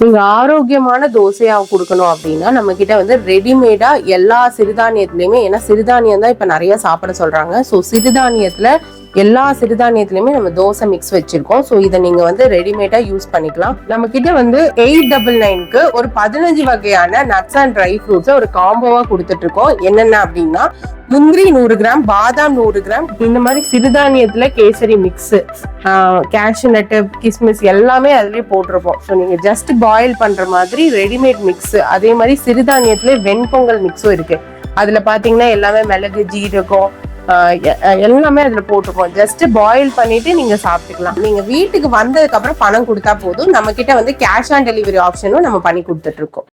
நீங்க ஆரோக்கியமான தோசையா கொடுக்கணும் அப்படின்னா நம்ம கிட்ட வந்து ரெடிமேடா எல்லா சிறுதானியத்திலயுமே ஏன்னா சிறுதானியம் தான் இப்ப நிறைய சாப்பிட சொல்றாங்க. ஸோ சிறுதானியத்துல எல்லா சிறுதானியத்துலையுமே நம்ம தோசை மிக்ஸ் வச்சிருக்கோம். ஸோ இதை நீங்க வந்து ரெடிமேடா யூஸ் பண்ணிக்கலாம். நம்ம கிட்ட வந்து எயிட் டபுள் நைன்க்கு ஒரு பதினஞ்சு வகையான நட்ஸ் அண்ட் ட்ரை ஃப்ரூட்ஸ் ஒரு காம்போவா கொடுத்துட்டு இருக்கோம் என்னென்ன அப்படின்னா முந்திரி நூறு கிராம் பாதாம் நூறு கிராம் இந்த மாதிரி சிறுதானியத்துல கேசரி மிக்ஸ் கேஷ்யூ நட்டு கிஸ்மிஸ் எல்லாமே அதுலயே போட்டிருப்போம். ஸோ நீங்க ஜஸ்ட் பாயில் பண்ற மாதிரி ரெடிமேட் மிக்ஸ் அதே மாதிரி சிறுதானியத்துல வெண்பொங்கல் மிக்ஸும் இருக்கு. அதுல பாத்தீங்கன்னா எல்லாமே மிளகு ஜீரகம் எல்லாமே அதில் போட்டிருக்கோம் ஜஸ்ட் பாயில் பண்ணிட்டு நீங்க சாப்பிட்டுக்கலாம். நீங்க வீட்டுக்கு வந்ததுக்கு அப்புறம் பணம் கொடுத்தா போதும். நம்ம கிட்ட வந்து கேஷ் ஆன் டெலிவரி ஆப்ஷனும் நம்ம பண்ணி கொடுத்துட்ருக்கோம்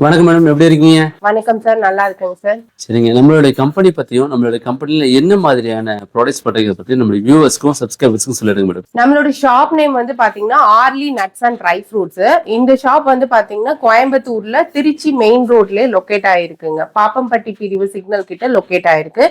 வணக்கம் மேடம் எப்படி இருக்கீங்க? வணக்கம் சார் நல்லா இருக்குங்க சார். சரிங்க நம்மளுடைய கம்பெனி பத்தியும் நம்மளுடைய கம்பெனில என்ன மாதிரியான ப்ராடக்ட்ஸ் பண்றீங்க பத்தி நம்மளுடைய வியூவர்ஸ்க்கும் சப்ஸ்கிரைபர்ஸ்க்கும் சொல்லிடுங்க மேடம். நம்மளோட ஷாப் நேம் வந்து பாத்தீங்கன்னா early nuts and dry fruits இந்த ஷாப் வந்து பாத்தீங்கன்னா கோயம்புத்தூர்ல திருச்சி மெயின் ரோட்லயே லொக்கேட் ஆயிருக்குங்க. பாப்பம்பட்டி பிரிவு சிக்னல் கிட்ட லொக்கேட் ஆயிருக்கு.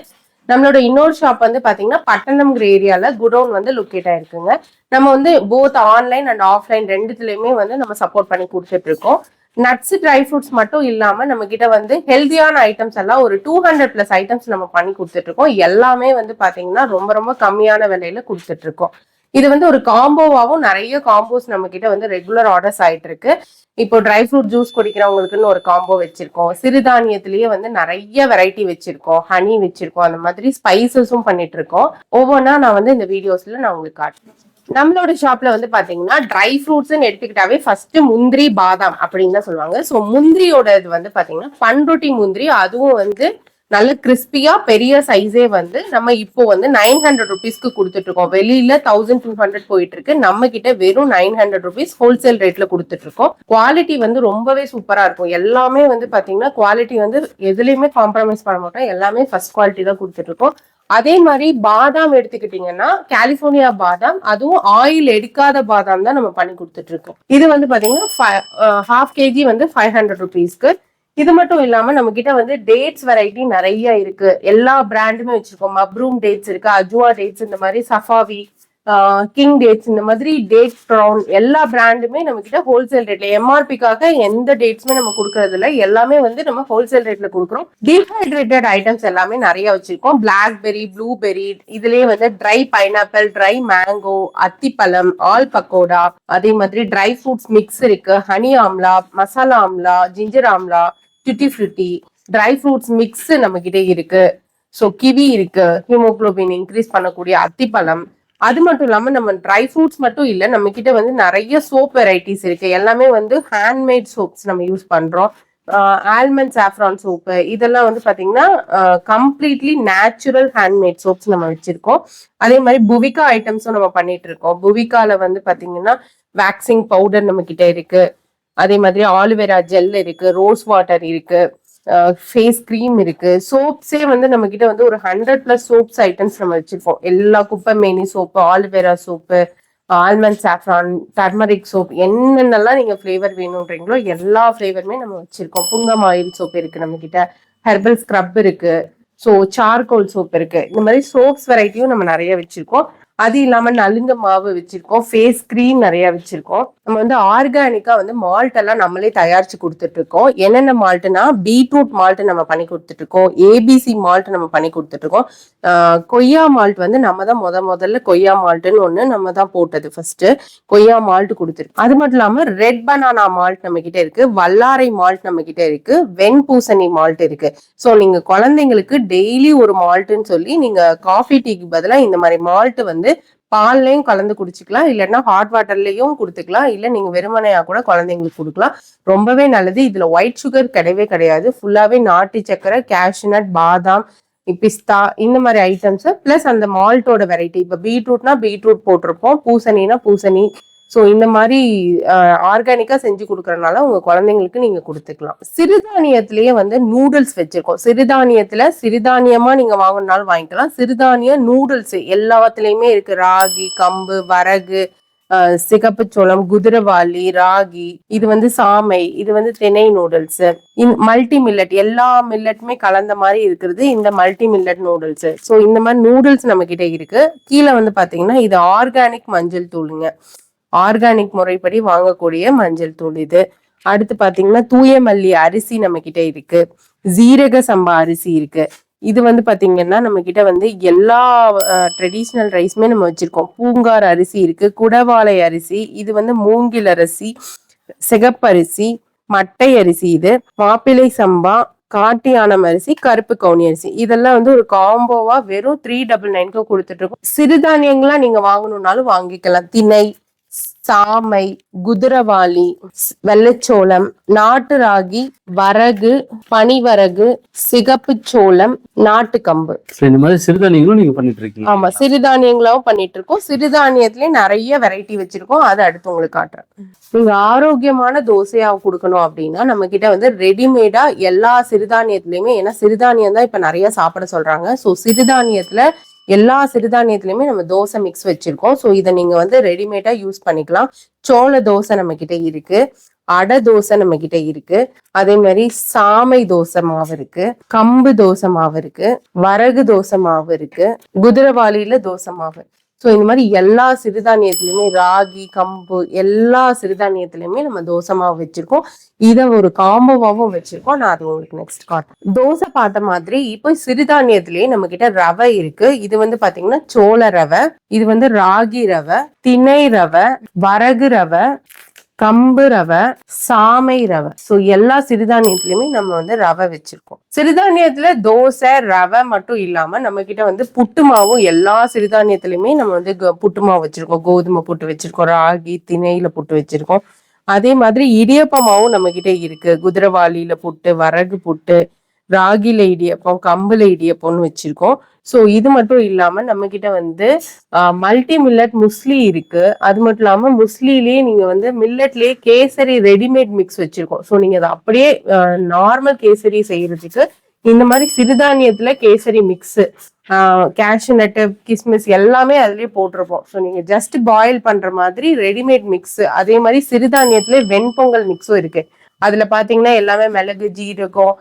நம்மளோட இன்னொரு ஷாப் வந்து பாத்தீங்கன்னா பட்டணம்ங்கிற ஏரியால குடோன் வந்து லொக்கேட் ஆயிருக்குங்க. நம்ம வந்து போத் ஆன்லைன் அண்ட் ஆஃப்லைன் ரெண்டுத்துலயுமே வந்து நம்ம சப்போர்ட் பண்ணி கொடுத்துட்டு இருக்கோம். நட்ஸ் ட்ரை ஃப்ரூட்ஸ் மட்டும் இல்லாம நம்ம கிட்ட வந்து ஹெல்தியான ஐட்டம்ஸ் எல்லாம் ஒரு டூ ஹண்ட்ரட் பிளஸ் ஐட்டம்ஸ் நம்ம பண்ணி கொடுத்துட்டு இருக்கோம் எல்லாமே வந்து பாத்தீங்கன்னா ரொம்ப ரொம்ப கம்மியான விலையில கொடுத்துட்டு இருக்கோம் இது வந்து ஒரு காம்போவாகவும் நிறைய காம்போஸ் நம்ம கிட்ட வந்து ரெகுலர் ஆர்டர்ஸ் ஆயிட்டு இருக்கு இப்போ ட்ரை ஃப்ரூட் ஜூஸ் குடிக்கிறவங்களுக்குன்னு ஒரு காம்போ வச்சிருக்கோம். சிறுதானியத்திலேயே வந்து நிறைய வெரைட்டி வச்சிருக்கோம். ஹனி வச்சிருக்கோம். அந்த மாதிரி ஸ்பைசஸும் பண்ணிட்டு இருக்கோம் ஒவ்வொன்றா நான் வந்து இந்த வீடியோஸ்ல நான் உங்களுக்கு காட்டுறேன். நம்மளோட ஷாப்ல வந்து பாத்தீங்கன்னா ட்ரை ஃப்ரூட்ஸ்னு எடுத்துக்கிட்டாவே ஃபர்ஸ்ட் முந்திரி பாதாம் அப்படின்னு தான் சொல்லுவாங்க. ஸோ முந்திரியோட இது வந்து பாத்தீங்கன்னா பண்ருட்டி முந்திரி அதுவும் வந்து நல்ல கிறிஸ்பியா பெரிய சைஸே வந்து நம்ம இப்போ வந்து நைன் ஹண்ட்ரட் ருபீஸ்க்கு கொடுத்துட்டு இருக்கோம் வெளியில தௌசண்ட் டூ ஹண்ட்ரட் போயிட்டு இருக்கு நம்ம கிட்ட வெறும் நைன் ஹண்ட்ரட் ருபீஸ் ஹோல்சேல் ரேட்ல கொடுத்துட்டு இருக்கோம் குவாலிட்டி வந்து ரொம்பவே சூப்பரா இருக்கும். எல்லாமே வந்து பாத்தீங்கன்னா குவாலிட்டி வந்து எதுலயுமே காம்ப்ரமைஸ் பண்ண மாட்டோம். எல்லாமே ஃபர்ஸ்ட் குவாலிட்டி தான் கொடுத்துட்டு இருக்கோம் அதே மாதிரி பாதாம் எடுத்துக்கிட்டீங்கன்னா கலிபோர்னியா பாதாம் அதுவும் ஆயில் எடுக்காத பாதாம் தான் நம்ம பண்ணி கொடுத்துட்டு இருக்கோம் இது வந்து பாத்தீங்கன்னா ஹாஃப் கேஜி வந்து ஃபைவ் ஹண்ட்ரட் ருபீஸ்க்கு இது மட்டும் இல்லாம நம்ம கிட்ட வந்து டேட்ஸ் வெரைட்டி நிறைய இருக்கு. எல்லா பிராண்டுமே வச்சிருக்கோம். மப்ரூம் டேட்ஸ் இருக்கு அஜுவா டேட்ஸ் இந்த மாதிரி சஃபாவி கிங் டேட்ஸ் இந்த மாதிரி டேட் ப்ரௌன் எல்லா பிராண்டுமே நம்ம கிட்ட ஹோல்சேல் ரேட்ல எம்ஆர்பிக்காக எந்த டேட்ஸுமே நம்ம கொடுக்கறது இல்லை. எல்லாமே வந்து நம்ம ஹோல்சேல் ரேட்ல கொடுக்குறோம். டீஹைட்ரேட்டட் ஐட்டம்ஸ் எல்லாமே நிறைய வச்சிருக்கோம். பிளாக்பெரி ப்ளூபெரி இதுலயே வந்து ட்ரை பைனாப்பிள் ட்ரை மேங்கோ அத்திப்பழம் ஆல் பக்கோடா அதே மாதிரி ட்ரை ஃப்ரூட்ஸ் மிக்ஸ் இருக்கு. Honey amla masala amla ginger amla tutti frutti dry fruits mix நம்ம கிட்ட இருக்கு. ஸோ கிவி இருக்கு. ஹீமோக்ளோபின் இன்க்ரீஸ் பண்ணக்கூடிய அத்திப்பழம் அது மட்டும் இல்லாம நம்ம ட்ரை ஃப்ரூட்ஸ் மட்டும் இல்ல நம்ம கிட்ட வந்து நிறைய சோப் வெரைட்டிஸ் இருக்கு. எல்லாமே வந்து ஹேண்ட்மேட் சோப்ஸ் நம்ம யூஸ் பண்றோம். ஆல்மண்ட் சாஃப்ரான் சோப்பு இதெல்லாம் வந்து பாத்தீங்கன்னா கம்ப்ளீட்லி நேச்சுரல் ஹேண்ட்மேட் சோப்ஸ் நம்ம வச்சிருக்கோம். அதே மாதிரி புவிகா ஐட்டம்ஸும் நம்ம பண்ணிட்டு இருக்கோம். புவிகால வந்து பாத்தீங்கன்னா வேக்சிங் பவுடர் நம்ம கிட்ட இருக்கு. அதே மாதிரி ஆலுவேரா ஜெல் இருக்கு ரோஸ் வாட்டர் இருக்கு. ஃபேஸ் க்ரீம் இருக்கு. சோப்ஸே வந்து நம்ம கிட்ட வந்து ஒரு ஹண்ட்ரட் பிளஸ் சோப்ஸ் ஐட்டம்ஸ் நம்ம வச்சிருப்போம். எல்லா குப்பை மேனி soap aloe vera soap almond saffron turmeric soap என்னென்னலாம் நீங்க ஃப்ளேவர் வேணுன்றீங்களோ எல்லா ஃப்ளேவருமே நம்ம வச்சிருக்கோம். புங்கம் ஆயில் சோப் இருக்கு நம்ம கிட்ட ஹெர்பல் ஸ்க்ரப் இருக்கு. ஸோ சார்கோல் சோப் இருக்கு. இந்த மாதிரி சோப்ஸ் வெரைட்டியும் நம்ம நிறைய வச்சிருக்கோம். அது இல்லாம நலுங்க மாவு வச்சிருக்கோம். ஃபேஸ் க்ரீம் நிறைய வச்சிருக்கோம். நம்ம வந்து ஆர்கானிக்கா வந்து மால்ட் எல்லாம் நம்மளே தயாரிச்சு கொடுத்துட்டு இருக்கோம் என்னென்ன மால்ட்னா பீட்ரூட் மால்ட் நம்ம பண்ணி கொடுத்துட்டு இருக்கோம் ஏபிசி மால்ட் நம்ம பண்ணி கொடுத்துட்டு இருக்கோம் கொய்யா மால்ட் வந்து நம்ம தான் முத முதல்ல கொய்யா மால்ட்னு ஒன்று நம்ம தான் போட்டது ஃபர்ஸ்ட் கொய்யா மால்ட் கொடுத்துருக்கோம் அது மட்டும் இல்லாம ரெட் பனானா மால்ட் நம்ம கிட்ட இருக்கு. வல்லாரை மால்ட் நம்ம கிட்ட இருக்கு. வெண்பூசணி மால்ட் இருக்கு. ஸோ நீங்க குழந்தைங்களுக்கு டெய்லி ஒரு மால்ட்னு சொல்லி நீங்க காஃபி டீக்கு பதிலாக இந்த மாதிரி மால்ட் வந்து பால்லையும் கலந்து குடிச்சுக்கலாம். இல்லைன்னா ஹாட் வாட்டர்லையும் கொடுத்துக்கலாம். இல்ல நீங்க வெறுமனையாக கூட குழந்தைங்களுக்கு கொடுக்கலாம். ரொம்பவே நல்லது. இதில் ஒயிட் சுகர் கிடையவே கிடையாது. ஃபுல்லாவே நாட்டு சக்கரை கேஷ்நட் பாதாம் பிஸ்தா இந்த மாதிரி ஐட்டம்ஸு பிளஸ் அந்த மால்ட்டோட வெரைட்டி இப்போ பீட்ரூட்னா பீட்ரூட் போட்டிருப்போம். பூசணினா பூசணி. ஸோ இந்த மாதிரி ஆர்கானிக்காக செஞ்சு கொடுக்கறதுனால உங்கள் குழந்தைங்களுக்கு நீங்கள் கொடுத்துக்கலாம். சிறுதானியத்திலேயே வந்து நூடுல்ஸ் வச்சுருக்கோம். சிறுதானியத்தில் சிறுதானியமாக நீங்கள் வாங்கினாலும் வாங்கிக்கலாம். சிறுதானிய நூடுல்ஸ் எல்லாத்துலேயுமே இருக்குது ராகி கம்பு வரகு சிகப்பு சோளம் குதிரவாளி ராகி இது வந்து சாமை இது வந்து திணை நூடுல்ஸ் மல்டி மில்லட் எல்லா மில்லட்டுமே கலந்த மாதிரி இருக்கிறது இந்த மல்டி மில்லட் நூடுல்ஸ் ஸோ இந்த மாதிரி நூடுல்ஸ் நம்ம கிட்ட இருக்கு. கீழே வந்து பாத்தீங்கன்னா இது ஆர்கானிக் மஞ்சள் தூளுங்க. ஆர்கானிக் முறைப்படி வாங்கக்கூடிய மஞ்சள் தூள் இது. அடுத்து பாத்தீங்கன்னா தூய மல்லி அரிசி நம்ம கிட்ட இருக்கு. ஜீரக சம்பா அரிசி இருக்கு. இது வந்து பாத்தீங்கன்னா நம்ம கிட்ட வந்து எல்லா ட்ரெடிஷ்னல் ரைஸுமே நம்ம வச்சிருக்கோம். பூங்கார் அரிசி இருக்கு குடவாளை அரிசி இது வந்து மூங்கில் அரிசி சிகப்பரிசி மட்டை அரிசி இது மாப்பிளை சம்பா காட்டியானம் அரிசி கருப்பு கவுனி அரிசி. இதெல்லாம் வந்து ஒரு காம்போவா வெறும் த்ரீ டபுள் நைன்க்கு கொடுத்துட்டு இருக்கோம். சிறுதானியங்களா நீங்க வாங்கணும்னாலும் வாங்கிக்கலாம். திணை சாமை குதிரவாளி வெள்ளைச்சோளம் நாட்டு ராகி வரகு பனிவரகு சிகப்பு சோளம் நாட்டு கம்பு ஸோ இந்த மாதிரி சிறுதானியங்களும் நீங்க பண்ணிட்டு இருக்கீங்க ஆமா சிறுதானியங்களாவும் பண்ணிட்டு இருக்கோம் சிறுதானியத்திலயே நிறைய வெரைட்டி வச்சிருக்கோம். அதை அடுத்து உங்களுக்கு காட்டுறேன். நீங்க ஆரோக்கியமான தோசையா கொடுக்கணும் அப்படின்னா நம்ம கிட்ட வந்து ரெடிமேடா எல்லா சிறுதானியத்திலயுமே ஏன்னா சிறுதானியம் தான் இப்ப நிறைய சாப்பிட சொல்றாங்க. ஸோ சிறுதானியத்துல எல்லா சிறுதானியத்துலையுமே நம்ம தோசை மிக்ஸ் வச்சிருக்கோம். ஸோ இதை நீங்க வந்து ரெடிமேடா யூஸ் பண்ணிக்கலாம். சோள தோசை நம்ம கிட்ட இருக்கு. அடை தோசை நம்ம கிட்ட இருக்கு. அதே மாதிரி சாமை தோசை மாவு இருக்கு. கம்பு தோசை மாவு இருக்கு. வரகு தோசை மாவு இருக்கு. குதிரவாளியில தோசை மாவு ஸோ இந்த மாதிரி எல்லா சிறுதானியத்துலையுமே ராகி கம்பு எல்லா சிறுதானியத்துலேயுமே நம்ம தோசை மாவு வச்சிருக்கோம். இதை ஒரு காம்போவாகவும் வச்சிருக்கோம். நான் அது உங்களுக்கு நெக்ஸ்ட் காட்டுறேன். தோசை பார்த்த மாதிரி இப்போ சிறுதானியத்திலேயே நம்ம கிட்ட ரவை இருக்கு. இது வந்து பாத்தீங்கன்னா சோள ரவை இது வந்து ராகி ரவை திணை ரவை வரகு ரவை கம்பு ரவை சாமை ரவை. ஸோ எல்லா சிறுதானியத்திலயுமே நம்ம வந்து ரவை வச்சிருக்கோம். சிறுதானியத்துல தோசை ரவை மட்டும் இல்லாம நம்ம கிட்ட வந்து புட்டு மாவும் எல்லா சிறுதானியத்திலயுமே நம்ம வந்து க- புட்டு மாவு வச்சிருக்கோம். கோதுமை புட்டு வச்சிருக்கோம். ராகி திணையில புட்டு வச்சிருக்கோம். அதே மாதிரி இடியப்பமாவும் நம்ம கிட்ட இருக்கு. குதிரவாளியில புட்டு வரகு புட்டு ராகில இடியப்பம் கம்புல இடியப்பம்னு வச்சிருக்கோம். ஸோ இது மட்டும் இல்லாம நம்ம கிட்ட வந்து மல்டி மில்லட் முஸ்லி இருக்கு. அது மட்டும் இல்லாம முஸ்லிலேயே நீங்க வந்து மில்லட்லயே கேசரி ரெடிமேட் மிக்ஸ் வச்சிருக்கோம். ஸோ நீங்க அதை அப்படியே நார்மல் கேசரி செய்யறதுக்கு இந்த மாதிரி சிறுதானியத்துல கேசரி மிக்ஸ் கேஷ்யூ நட்டு கிஸ்மிஸ் எல்லாமே அதுலயே போட்டிருப்போம். ஸோ நீங்க ஜஸ்ட் பாயில் பண்ற மாதிரி ரெடிமேட் மிக்ஸ் அதே மாதிரி சிறுதானியத்துல வெண்பொங்கல் மிக்ஸும் இருக்கு. அதுல பாத்தீங்கன்னா எல்லாமே மிளகு ஜீரகம்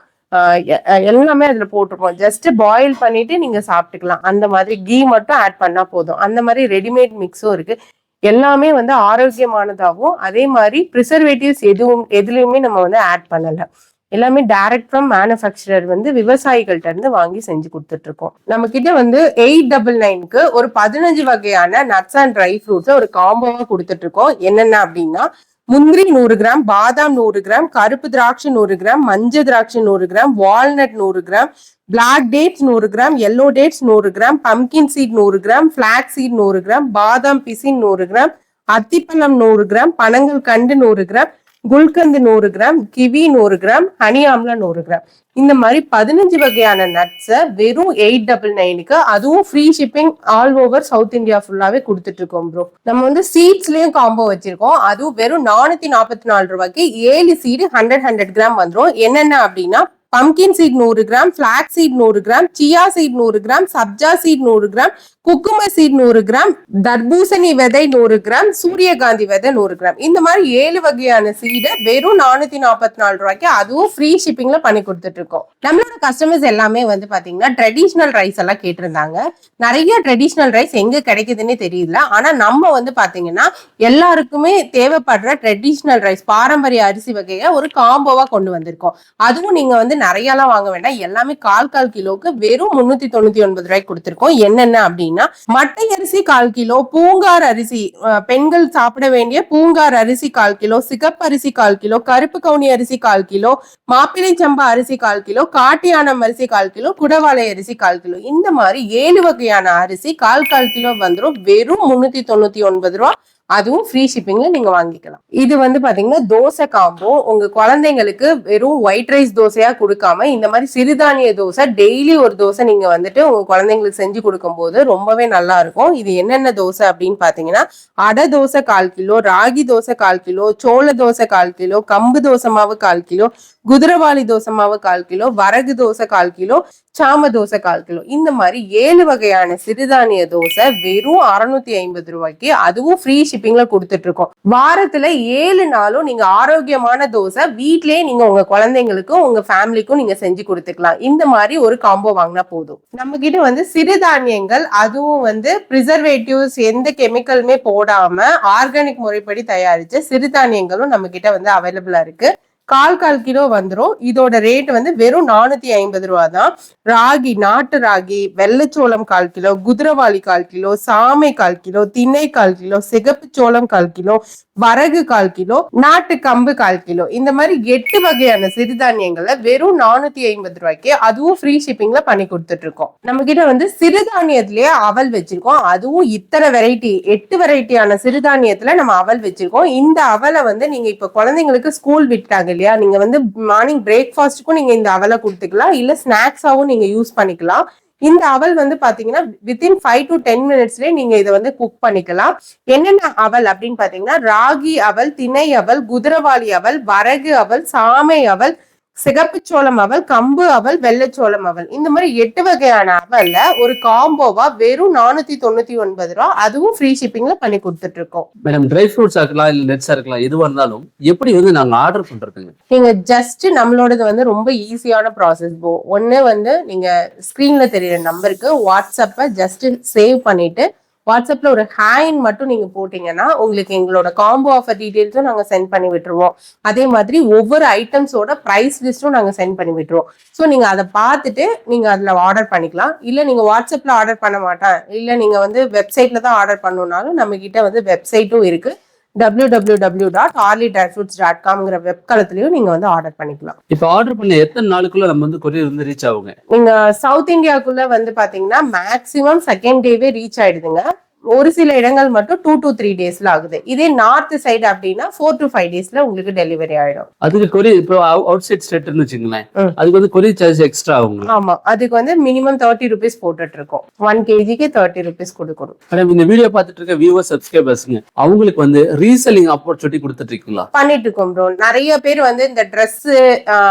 எல்லாமே அதில் போட்டிருப்போம். ஜஸ்ட் பாயில் பண்ணிட்டு நீங்கள் சாப்பிட்டுக்கலாம். அந்த மாதிரி கீ மட்டும் ஆட் பண்ணால் போதும். அந்த மாதிரி ரெடிமேட் மிக்ஸும் இருக்குது எல்லாமே வந்து ஆரோக்கியமானதாகவும் அதே மாதிரி ப்ரிசர்வேட்டிவ்ஸ் எதுவும் எதுலேயுமே நம்ம வந்து ஆட் பண்ணலை. எல்லாமே டைரக்ட் ஃப்ரம் மேனுஃபேக்சரர் வந்து விவசாயிகள்ட்ட இருந்து வாங்கி செஞ்சு கொடுத்துட்ருக்கோம். நம்மக்கிட்ட நம்ம கிட்ட வந்து எயிட் டபுள் நைனுக்கு ஒரு பதினஞ்சு வகையான நட்ஸ் அண்ட் ட்ரை ஃப்ரூட்ஸை ஒரு காம்போவாக கொடுத்துட்ருக்கோம். என்னென்ன அப்படின்னா முந்திரி நூறு கிராம் பாதாம் நூறு கிராம் கருப்பு திராட்சை நூறு கிராம் மஞ்சள் திராட்சை நூறு கிராம் வால்நட் நூறு கிராம் பிளாக் டேட்ஸ் நூறு கிராம் எல்லோ டேட்ஸ் நூறு கிராம் பம்கின் சீட் நூறு கிராம் ஃபிளாக் சீட் நூறு கிராம் பாதாம் பிசின் நூறு கிராம் அத்திப்பழம் நூறு கிராம் பனங்கள் கண்டு நூறு கிராம் குல்கந்து நூறு கிராம் கிவி நூறு கிராம் ஹனி ஆம்லா நூறு கிராம். இந்த மாதிரி பதினஞ்சு வகையான நட்ஸை வெறும் எயிட் டபுள் நைனுக்கு அதுவும் free shipping all over south India ஃபுல்லாவே கொடுத்துட்டு இருக்கோம் ப்ரோ நம்ம வந்து சீட்ஸ்லயும் காம்போ வச்சிருக்கோம். அதுவும் வெறும் நானூத்தி நாற்பத்தி நாலு ரூபாய்க்கு ஏழு சீடு ஹண்ட்ரட் ஹண்ட்ரட் கிராம் வந்துடும் என்னென்ன அப்படின்னா பம்கின் சீட் நூறு கிராம் ஃபிளாக் சீட் நூறு கிராம் சியா சீட் நூறு கிராம் சப்ஜா சீட் நூறு கிராம் குக்கும சீட் நூறு கிராம் தர்பூசணி விதை நூறு கிராம் சூரியகாந்தி விதை நூறு கிராம் இந்த மாதிரி ஏழு வகையான சீடை வெறும் நானூத்தி நாற்பத்தி நாலு ரூபாய்க்கு அதுவும் ஃப்ரீ ஷிப்பிங்ல பண்ணி கொடுத்துட்டு இருக்கோம் நம்மளோட கஸ்டமர்ஸ் எல்லாமே வந்து பாத்தீங்கன்னா ட்ரெடிஷ்னல் ரைஸ் எல்லாம் கேட்டிருந்தாங்க. நிறைய ட்ரெடிஷ்னல் ரைஸ் எங்க கிடைக்குதுன்னே தெரியல. ஆனா நம்ம வந்து பாத்தீங்கன்னா எல்லாருக்குமே தேவைப்படுற ட்ரெடிஷ்னல் ரைஸ் பாரம்பரிய அரிசி வகையை ஒரு காம்போவா கொண்டு வந்திருக்கோம். அதுவும் நீங்க வந்து நிறையலாம் வாங்க வேண்டாம். எல்லாமே கால் கால் கிலோக்கு வெறும் முன்னூத்தி தொண்ணூத்தி ஒன்பது ரூபாய்க்கு கொடுத்துருக்கோம். என்னென்ன அப்படின்னா மட்டை அரிசி கால் கிலோ பூங்கார் அரிசி பெண்கள் சாப்பிட வேண்டிய பூங்கார் அரிசி கால் கிலோ சிகப்பு அரிசி கால் கிலோ கருப்பு கவுனி அரிசி கால் கிலோ மாப்பிளை சம்பா அரிசி கால் கிலோ காட்டியானம் அரிசி கால் கிலோ குடவாளை அரிசி கால் கிலோ. இந்த மாதிரி ஏழு வகையான அரிசி கால் கால் கிலோ வந்துடும் வெறும் முன்னூத்தி தொண்ணூத்தி ஒன்பது ரூபா. அதுவும் ஃப்ரீ ஷிப்பிங்ல நீங்க வாங்கிக்கலாம். இது வந்து பாத்தீங்கன்னா தோசை காம்போ உங்க குழந்தைங்களுக்கு வெறும் ஒயிட் ரைஸ் தோசையா கொடுக்காம இந்த மாதிரி சிறுதானிய தோசை டெய்லி ஒரு தோசை நீங்க வந்துட்டு உங்க குழந்தைங்களுக்கு செஞ்சு கொடுக்கும்போது ரொம்பவே நல்லா இருக்கும். இது என்னென்ன தோசை அப்படின்னு பாத்தீங்கன்னா அடை தோசை கால் கிலோ ராகி தோசை கால் கிலோ சோள தோசை கால் கிலோ கம்பு தோசை மாவு கால் கிலோ குதிரவாளி தோசை மாவு கால் கிலோ வரகு தோசை கால் கிலோ சாம தோசை கால் கிலோ. இந்த மாதிரி ஏழு வகையான சிறுதானிய தோசை வெறும் அறுநூத்தி ஐம்பது ரூபாய்க்கு அதுவும் ஃப்ரீ ஷிப்பிங்ல கொடுத்துட்டு இருக்கோம் வாரத்துல ஏழு நாளும் நீங்க ஆரோக்கியமான தோசை வீட்லயே நீங்க உங்க குழந்தைங்களுக்கும் உங்க ஃபேமிலிக்கும் நீங்க செஞ்சு கொடுத்துக்கலாம். இந்த மாதிரி ஒரு காம்போ வாங்கினா போதும். நம்ம கிட்ட வந்து சிறுதானியங்கள் அதுவும் வந்து ப்ரிசர்வேட்டிவ்ஸ் எந்த கெமிக்கலுமே போடாம ஆர்கானிக் முறைப்படி தயாரிச்ச சிறுதானியங்களும் நம்ம கிட்ட வந்து அவைலபிளா இருக்கு. கால் கால் கிலோ வந்துடும் இதோட ரேட் வந்து வெறும் நானூத்தி ஐம்பது ரூபா தான் ராகி நாட்டு ராகி வெள்ளச்சோளம் கால் கிலோ குதிரவாளி கால் கிலோ சாமை கால் கிலோ திண்ணை கால் கிலோ சிகப்பு சோளம் கால் கிலோ வரகு கால் கிலோ நாட்டு கம்பு கால் கிலோ. இந்த மாதிரி எட்டு வகையான சிறுதானியங்களை வெறும் நானூத்தி ஐம்பது ரூபாய்க்கு அதுவும் ஃப்ரீ ஷிப்பிங்ல பண்ணி கொடுத்துட்டு இருக்கோம் நம்ம கிட்ட வந்து சிறுதானியத்திலேயே அவல் வச்சிருக்கோம். அதுவும் இத்தனை வெரைட்டி எட்டு வெரைட்டியான சிறுதானியத்துல நம்ம அவல் வச்சிருக்கோம். இந்த அவலை வந்து நீங்க இப்ப குழந்தைங்களுக்கு ஸ்கூல் விட்டாங்க இல்லையா? நீங்க வந்து மார்னிங் பிரேக்ஃபாஸ்ட்டுக்கும் நீங்க இந்த அவலை கொடுத்துக்கலாம். இல்ல ஸ்நாக்ஸாவும் நீங்க யூஸ் பண்ணிக்கலாம். இந்த அவல் வந்து பாத்தீங்கன்னா வித்தின் ஃபைவ் டு டென் மினிட்ஸ்லயே நீங்க இதை வந்து குக் பண்ணிக்கலாம். என்னென்ன அவல் அப்படின்னு பாத்தீங்கன்னா ராகி அவல் திணை அவல் குதிரவாளி அவல் வரகு அவல் சாமை அவல் சிகப்பு சோளம் அவல் கம்பு அவல் வெள்ளைச்சோளம் அவல். இந்த மாதிரி எட்டு வகையான அவல்ல ஒரு காம்போவா வெறும் நானூத்தி தொண்ணூத்தி ஒன்பது ரூபா. அதுவும் ஃப்ரீ ஷிப்பிங்ல பண்ணி கொடுத்துட்டு இருக்கோம் மேடம் ட்ரை ஃப்ரூட்ஸா இருக்கலாம் இல்ல நெட்ஸா இருக்கலாம் எதுவா இருந்தாலும் எப்படி வந்து நாங்க ஆர்டர் பண்றதுங்க? நீங்க ஜஸ்ட் நம்மளோடது வந்து ரொம்ப ஈஸியான ப்ராசஸ் போ. ஒண்ணு வந்து நீங்க ஸ்கிரீன்ல தெரியுற நம்பருக்கு வாட்ஸ்அப்பை ஜஸ்ட் சேவ் பண்ணிட்டு வாட்ஸ்அப்பில் ஒரு ஹேண்ட் மட்டும் நீங்கள் போட்டிங்கன்னா உங்களுக்கு எங்களோட காம்போ ஆஃபர் டீட்டெயில்ஸும் நாங்கள் சென்ட் பண்ணி விட்டுருவோம். அதே மாதிரி ஒவ்வொரு ஐட்டம்ஸோட ப்ரைஸ் லிஸ்ட்டும் நாங்கள் சென்ட் பண்ணி விட்டுருவோம். ஸோ நீங்கள் அதை பார்த்துட்டு நீங்கள் அதில் ஆர்டர் பண்ணிக்கலாம். இல்லை நீங்கள் வாட்ஸ்அப்பில் ஆர்டர் பண்ண மாட்டேன். இல்லை நீங்கள் வந்து வெப்சைட்டில் தான் ஆர்டர் பண்ணணுன்னாலும் நம்மக்கிட்ட வந்து வெப்சைட்டும் இருக்குது W W W dot early dry fruits dot காம்ங்கிற வெப்களத்துலயும் நீங்க வந்து ஆர்டர் பண்ணிக்கலாம். இப்ப ஆர்டர் பண்ண எத்தனை நாளுக்குள்ள நம்ம வந்து கொரியர் வந்து ரீச் ஆகுங்க? நீங்க சவுத் இந்தியாக்குள்ள வந்து பாத்தீங்கன்னா மேக்ஸிமம் செகண்ட் டேவே ரீச் ஆயிடுதுங்க. ஒரு சில இடங்கள் மட்டும் டூ டு த்ரீ டேஸ்ல ஆகுது. இதே நார்த் சைடு அப்படின்னா ஃபோர் டு ஃபைவ் டேஸ்ல உங்களுக்கு டெலிவரி ஆயிடும். அதுக்கு கொரியர் இப்போ அவுட் சைட் ஸ்டேட்னு வச்சுங்களேன். அதுக்கு வந்து கொரியர் சார்ஜ் எக்ஸ்ட்ரா ஆகுங்களா? ஆமா. அதுக்கு வந்து மினிமம் தேர்ட்டி ருபீஸ் போட்டுட்டு இருக்கோம். ஒன் கேஜிக்கு தேர்ட்டி ருபீஸ் கொடுக்கணும். மேடம் இந்த வீடியோ பார்த்துட்டு இருக்க வியூவர் சப்ஸ்கிரைபர்ஸ்ங்க அவங்களுக்கு வந்து ரீசெல்லிங் ஆப்பர்ச்சுனிட்டி கொடுத்துட்டு இருக்கீங்களா? பண்ணிட்டு இருக்கோம் ப்ரோ நிறைய பேர் வந்து இந்த Dress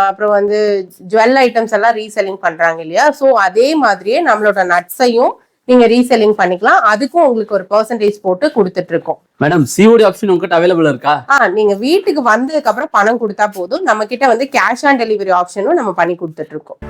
அப்புறம் வந்து ஜுவல் ஐட்டம்ஸ் எல்லாம் ரீசெல்லிங் பண்றாங்க இல்லையா? ஸோ அதே மாதிரியே நம்மளோட நட்ஸையும் நீங்க ரீசெல்லிங் பண்ணிக்கலாம். அதுக்கும் உங்களுக்கு ஒரு பர்சன்டேஜ் போட்டு கொடுத்துட்டு இருக்கோம் மேடம் சிஓடி ஆப்ஷன் உங்ககிட்ட அவைலபிள் இருக்கா? ஆ நீங்க வீட்டுக்கு வந்ததுக்கு அப்புறம் பணம் கொடுத்தா போதும். நம்ம கிட்ட வந்து கேஷ் ஆன் டெலிவரி ஆப்ஷனும் நம்ம பண்ணி கொடுத்துட்டு இருக்கோம்